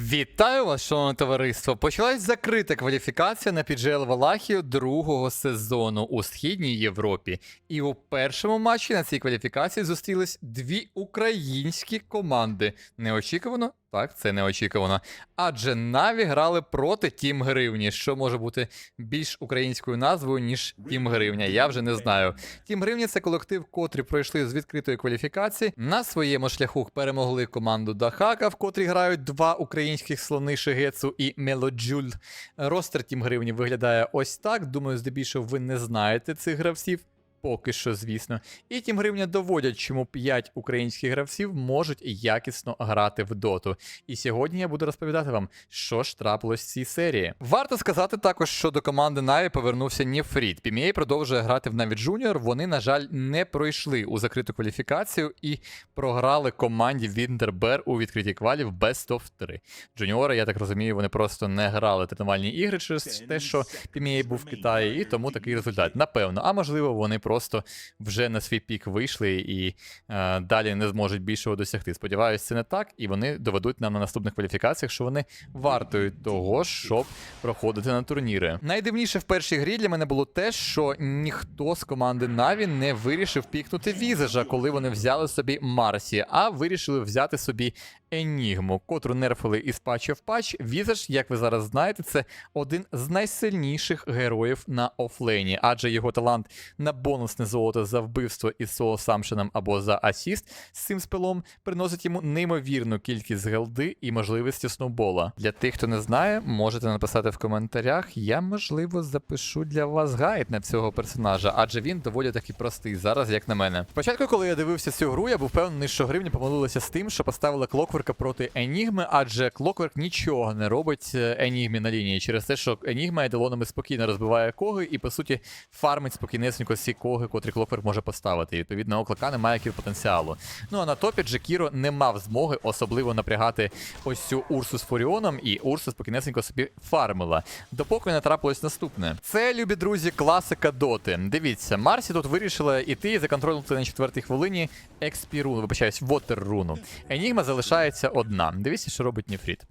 Вітаю вас, шановне товариство! Почалась закрита кваліфікація на піджел Валахію другого сезону у східній Європі. І у першому матчі на цій кваліфікації зустрілись дві українські команди. Неочікувано? Так, це неочікувано. Адже Наві грали проти Тім Гривні, що може бути більш українською назвою, ніж Тім Гривня. Я вже не знаю. Тім Гривні це колектив, котрі пройшли з відкритої кваліфікації. На своєму шляху перемогли команду Дахака, в котрій грають два українських слони Шигецу і Мелоджуль. Ростер Тім Гривні виглядає ось так. Думаю, здебільшого ви не знаєте цих гравців. Поки що, звісно. І Тім Гривня доводять, чому 5 українських гравців можуть якісно грати в доту. І сьогодні я буду розповідати вам, що ж трапилось в цій серії. Варто сказати також, що до команди Наві повернувся Нефріт. Пімєй продовжує грати в Наві Джуніор. Вони, на жаль, не пройшли у закриту кваліфікацію і програли команді Віндербер у відкритій квалі в Best of 3. Джуніори, я так розумію, вони просто не грали тренувальні ігри через те, що Пімєй був в Китаї, і тому такий результат. Напевно, а можливо, вони просто вже на свій пік вийшли і е, далі не зможуть більшого досягти. Сподіваюсь, це не так, і вони доведуть нам на наступних кваліфікаціях, що вони вартують того, щоб проходити на турніри. Найдивніше в першій грі для мене було те, що ніхто з команди Наві не вирішив пікнути Візажа, коли вони взяли собі Марсі, а вирішили взяти собі Енігму, котру нерфили із патчу в патч. Візаж, як ви зараз знаєте, це один з найсильніших героїв на офлейні, адже його талант на бонусне золото за вбивство із соло самшином або за асіст з цим спелом приносить йому неймовірну кількість гелди і можливості сноубола. Для тих, хто не знає, можете написати в коментарях. Я можливо запишу для вас гайд на цього персонажа, адже він доволі таки простий зараз, як на мене. Спочатку, коли я дивився цю гру, я був впевнений, що гривня помилилася з тим, що поставила клокверка проти Енігми, адже клокверк нічого не робить е, Енігмі на лінії через те, що Енігма еделонами спокійно розбиває коги і по суті фармить спокійнесенько всі коги, котрі клокверк може поставити. І відповідно у клока немає кіл потенціалу. Ну а на топі Джекіро не мав змоги особливо напрягати ось цю Урсу з Фуріоном, і Урса спокійнесенько собі фармила. Допоки не трапилось наступне. Це, любі друзі, класика доти. Дивіться, Марсі тут вирішила іти за контролем на четвертій хвилині XP руну, вибачаюсь, Water руну. Енігма залишається одна. Дивіться, що робить Ніфріт.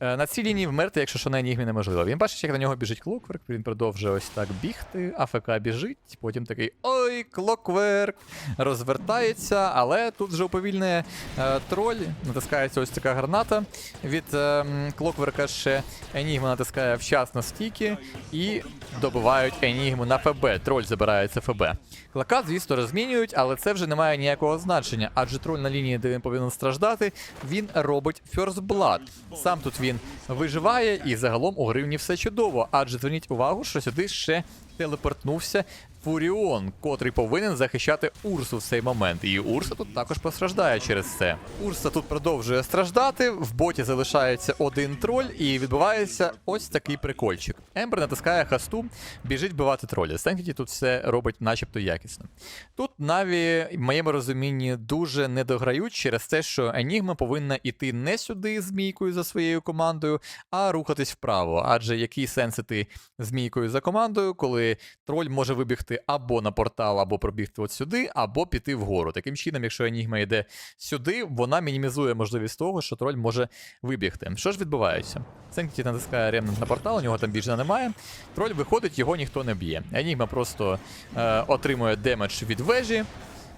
Е, На цій лінії вмерти, якщо що на енігмі неможливо. Він бачить, як на нього біжить клокверк, він продовжує ось так бігти, АФК біжить, потім такий ой, клокверк, розвертається, але тут вже уповільнює е, троль, натискається ось така граната. Від е, клокверка ще енігма натискає вчасно стіки і добивають енігму на ФБ. Троль забирається ФБ. Клака, звісно, розмінюють, але це вже не має ніякого значення, адже троль на лінії, де він повинен страждати, він робить First Blood. Сам тут він виживає, і загалом у гривні все чудово. Адже зверніть увагу, що сюди ще телепортнувся Фуріон, котрий повинен захищати Урсу в цей момент. І Урса тут також постраждає через це. Урса тут продовжує страждати, в боті залишається один троль, і відбувається ось такий прикольчик. Ембер натискає хасту, біжить вбивати троля. Стенкіті тут все робить начебто якісно. Тут Наві, в моєму розумінні, дуже не дограють через те, що Енігма повинна іти не сюди змійкою за своєю командою, а рухатись вправо. Адже який сенс іти змійкою за командою, коли троль може вибігти або на портал, або пробігти от сюди, або піти вгору. Таким чином, якщо Енігма йде сюди, вона мінімізує можливість того, що троль може вибігти. Що ж відбувається? Сенкті натискає ремнент на портал, у нього там більше немає. Троль виходить, його ніхто не б'є. Енігма просто е, отримує демедж від вежі.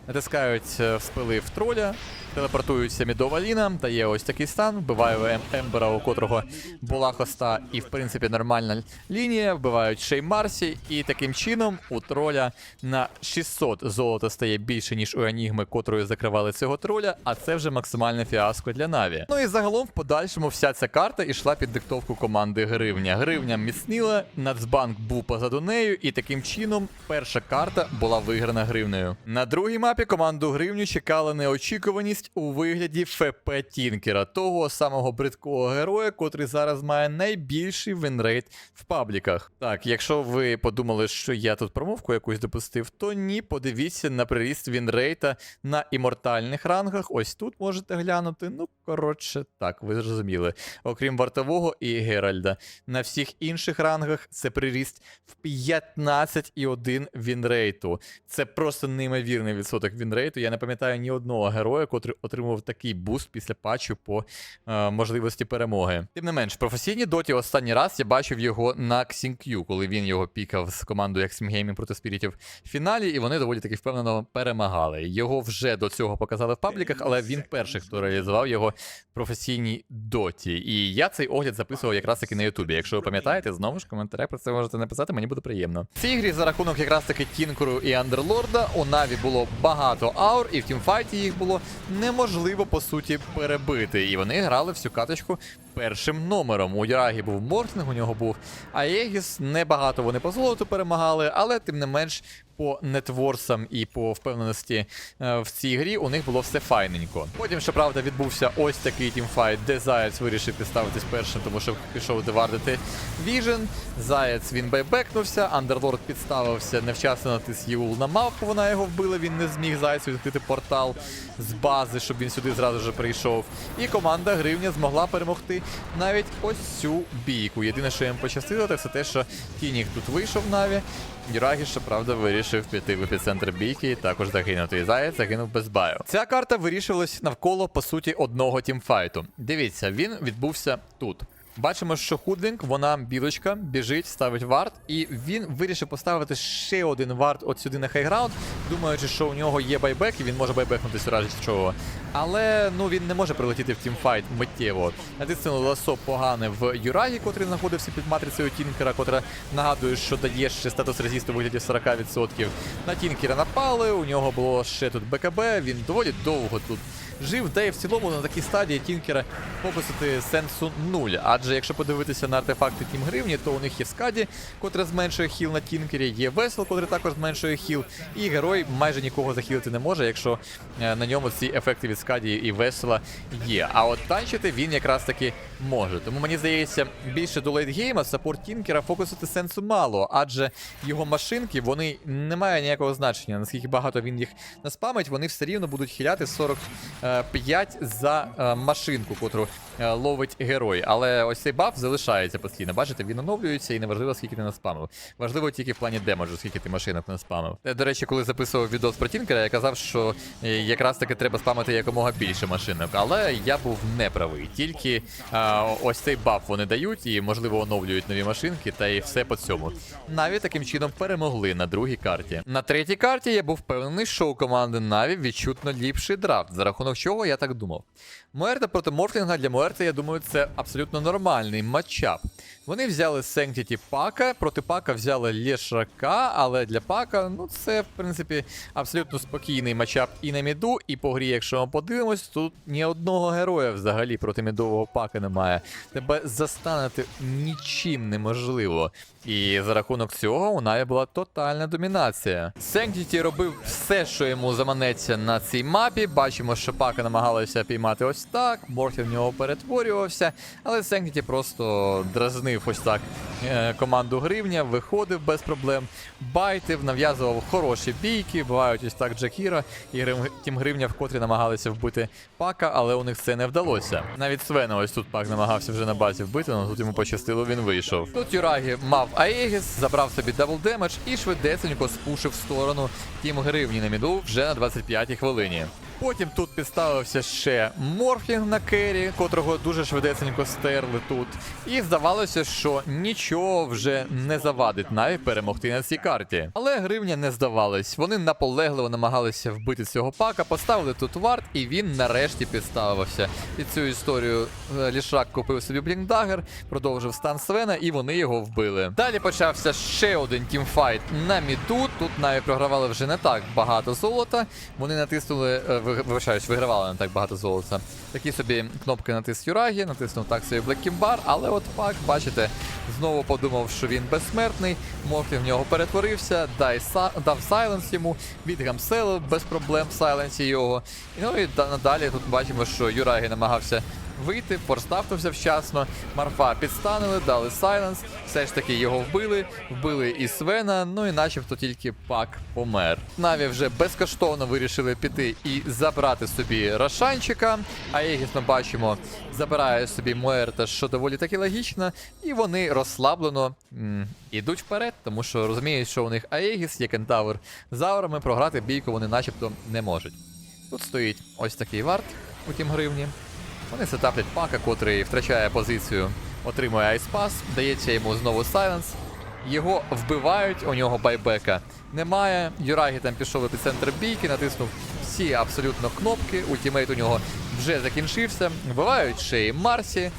Натискають е, спили в троля, телепортуються мідова ліна, та є ось такий стан, вбиваю Ем- Ембера, у котрого була хоста, і в принципі нормальна лінія, вбивають ще й Марсі, і таким чином у троля на 600 золота стає більше, ніж у Енігми, котрою закривали цього троля, а це вже максимальне фіаско для Наві. Ну і загалом в подальшому вся ця карта йшла під диктовку команди Гривня. Гривня міцніла, Нацбанк був позаду нею, і таким чином перша карта була виграна гривнею. На другій мапі команду Гривню чекала неочікуваність у вигляді ФП Тінкера, того самого бридкого героя, котрий зараз має найбільший винрейт в пабліках. Так, якщо ви подумали, що я тут промовку якусь допустив, то ні, подивіться на приріст вінрейта на імортальних рангах. Ось тут можете глянути. Ну, коротше, так, ви зрозуміли. Окрім вартового і Геральда. На всіх інших рангах це приріст в 15,1 вінрейту. Це просто неймовірний відсоток відсоток вінрейту. Я не пам'ятаю ні одного героя, котрий отримував такий буст після патчу по е, можливості перемоги. Тим не менш, в професійній доті останній раз я бачив його на Xingq, коли він його пікав з командою Extreme Gaming проти спірітів в фіналі, і вони доволі таки впевнено перемагали. Його вже до цього показали в пабліках, але він перший, хто реалізував його в професійній доті. І я цей огляд записував якраз таки на Ютубі. Якщо ви пам'ятаєте, знову ж в коментарях про це можете написати, мені буде приємно. В цій грі за рахунок якраз таки Тінкеру і Андерлорда у Наві було багато аур, і в тімфайті їх було неможливо по суті перебити. І вони грали всю каточку першим номером. У Ярагі був Мортинг, у нього був Аегіс. Небагато вони по золоту перемагали, але тим не менш. По нетворсам і по впевненості е, в цій грі у них було все файненько. Потім, щоправда, відбувся ось такий тімфайт, де Заяць вирішив підставитись першим, тому що пішов девардити Віжен. Заяць він байбекнувся, Андерлорд підставився, невчасно натис Юл на мавку, вона його вбила, він не зміг Зайцю відкрити портал з бази, щоб він сюди зразу ж прийшов. І команда Гривня змогла перемогти навіть ось цю бійку. Єдине, що їм пощастило, так це те, що Тінік тут вийшов Наві. Юрагі, щоправда, вирішив піти в епіцентр бійки і також загинути. І Заяць загинув без баю. Ця карта вирішилась навколо, по суті, одного тімфайту. Дивіться, він відбувся тут. Бачимо, що Худлінг, вона білочка, біжить, ставить варт, і він вирішив поставити ще один варт от сюди на хайграунд, думаючи, що у нього є байбек, і він може байбекнути у разі чого. Але ну він не може прилетіти в тімфайт миттєво. Натиснули ласо погане в Юрагі, котрий знаходився під матрицею Тінкера, котра нагадує, що дає ще статус резисту у вигляді 40%. На Тінкера напали, у нього було ще тут БКБ, він доволі довго тут жив, де і в цілому на такій стадії Тінкера фокусити сенсу нуль. Адже якщо подивитися на артефакти Тім Гривні, то у них є скаді, котра зменшує хіл на Тінкері, є весел, котрий також зменшує хіл, і герой майже нікого захилити не може, якщо е, на ньому ці ефекти від скаді і весела є. А от танчити він якраз таки може. Тому мені здається, більше до лейтгейма саппорт Тінкера фокусити сенсу мало, адже його машинки вони не мають ніякого значення. Наскільки багато він їх наспамить, вони все рівно будуть хиляти 45 за е, машинку, котру е, ловить герой. Але ось цей баф залишається постійно. Бачите, він оновлюється і неважливо, скільки ти наспамив. Важливо тільки в плані демеджу, скільки ти машинок наспамив. Е, До речі, коли записував відос про Тінкера, я казав, що якраз таки треба спамити якомога більше машинок. Але я був неправий. Тільки е, ось цей баф вони дають і, можливо, оновлюють нові машинки, та і все по цьому. Наві таким чином перемогли на другій карті. На третій карті я був впевнений, що у команди Наві відчутно ліпший драфт, за рахунок чого я так думав. Муерта проти Морфлінга для Муерта, я думаю, це абсолютно нормальний матчап. Вони взяли Сенктіті Пака, проти Пака взяли Лєшака, але для Пака, ну це в принципі абсолютно спокійний матчап і на міду, і по грі, якщо подивимось, тут ні одного героя взагалі проти мідового пака немає. Тебе застанути нічим неможливо. І за рахунок цього у Наві була тотальна домінація. Сенктіті робив все, що йому заманеться на цій мапі. Бачимо, що Пака намагалися піймати ось так, Морфі в нього перетворювався, але Сенктіті просто дразнив ось так е, команду гривня, виходив без проблем, байтив, нав'язував хороші бійки. Бувають ось так Джакіра і Тім Гривня вкотрі намагалися вбити Пака, але у них це не вдалося. Навіть Свена ось тут Пак намагався вже на базі вбити, але тут йому пощастило, він вийшов. Тут Юрагі мав Аегіс, забрав собі дабл демедж і швидесенько спушив в сторону Тім Гривні на міду вже на 25-й хвилині. Потім тут підставився ще Морфінг на Керрі, котрого дуже швидесенько стерли тут. І здавалося, що нічого вже не завадить навіть перемогти на цій карті. Але гривня не здавалась. Вони наполегливо намагалися вбити цього пака, поставили тут варт, і він нарешті підставився. Під цю історію е, Лішак купив собі блінкдагер, продовжив стан Свена, і вони його вбили. Далі почався ще один тімфайт на міду. Тут навіть програвали вже не так багато золота. Вони натиснули, е, ви- вибачаюсь, вигравали не так багато золота. Такі собі кнопки натис Юрагі, натиснув так собі Kimbar, але от пак, бачите, знову подумав, що він безсмертний. Морфі в нього перетворився, дай са- дав сайленс йому, відгамселив без проблем в сайленсі його. Ну і надалі тут бачимо, що Юрагі намагався вийти, форстафнувся вчасно. Марфа підстанили, дали сайленс. Все ж таки його вбили, вбили і Свена, ну і начебто тільки пак помер. Наві вже безкоштовно вирішили піти і забрати собі Рошанчика. А Егіс ми бачимо, забирає собі Муерта, що доволі таки логічно, і вони розслаблено м, ідуть вперед, тому що розуміють, що у них Аегіс, є кентавр з програти бійку вони начебто не можуть. Тут стоїть ось такий варт у тім гривні. Вони сетаплять пака, котрий втрачає позицію, отримує айспас, дається йому знову сайленс. Його вбивають, у нього байбека немає. Юрагі там пішов епіцентр бійки, натиснув всі абсолютно кнопки. Ультимейт у нього вже закінчився. Вбивають ще й Марсі.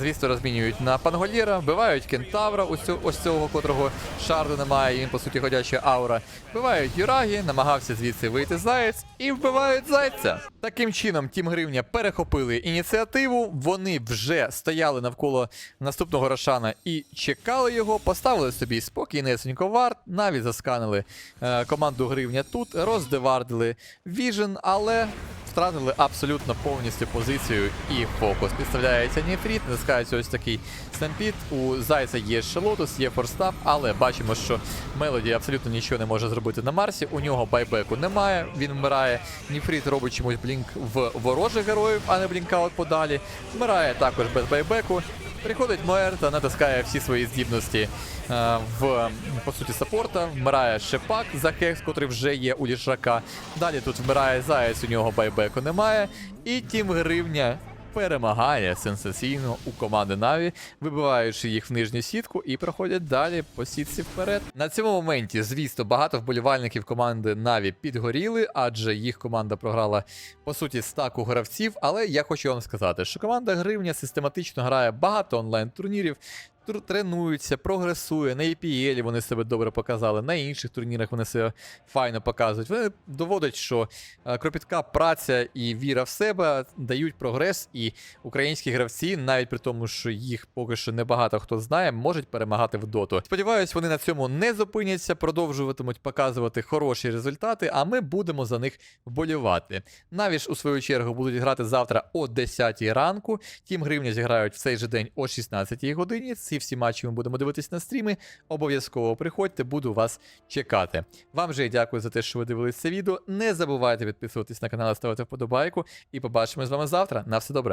Звісно, розмінюють на Панголіра, вбивають кентавра, ось цього, котрого шарду немає, і він по суті ходяча аура. Вбивають Юрагі, намагався звідси вийти заєць, і вбивають зайця. Таким чином, Тім Гривня перехопили ініціативу. Вони вже стояли навколо наступного Рошана і чекали його, поставили собі спокійнесенько варт, навіть засканили е, команду Гривня тут, роздевардили Віжен, але втратили абсолютно повністю позицію і фокус. Підставляється Ніфріт, натискається ось такий стампід. У Зайця є ще лотус, є форстап, але бачимо, що Мелоді абсолютно нічого не може зробити на Марсі. У нього байбеку немає, він вмирає. Ніфріт робить чомусь блінк в ворожих героїв, а не блінкаут подалі. Вмирає також без байбеку. Приходить Моер та натискає всі свої здібності е, в по суті саппорта. Вмирає Шепак за хекс, котрий вже є у лішака. Далі тут вмирає Заяць, у нього байбеку немає. І Тім Гривня перемагає сенсаційно у команди Наві, вибиваючи їх в нижню сітку і проходять далі по сітці вперед. На цьому моменті, звісно, багато вболівальників команди Наві підгоріли, адже їх команда програла по суті стаку гравців. Але я хочу вам сказати, що команда Гривня систематично грає багато онлайн-турнірів. Тренуються, прогресує. На EPL вони себе добре показали, на інших турнірах вони себе файно показують. Вони доводять, що е, кропітка праця і віра в себе дають прогрес, і українські гравці, навіть при тому, що їх поки що небагато хто знає, можуть перемагати в доту. Сподіваюсь, вони на цьому не зупиняться, продовжуватимуть показувати хороші результати, а ми будемо за них вболівати. Навіть ж, у свою чергу будуть грати завтра о 10 ранку. Тім гривня зіграють в цей же день о 16 годині. Ці всі матчі ми будемо дивитись на стріми. Обов'язково приходьте, буду вас чекати. Вам же дякую за те, що ви дивились це відео. Не забувайте підписуватись на канал, ставити вподобайку. І побачимось з вами завтра. На все добре.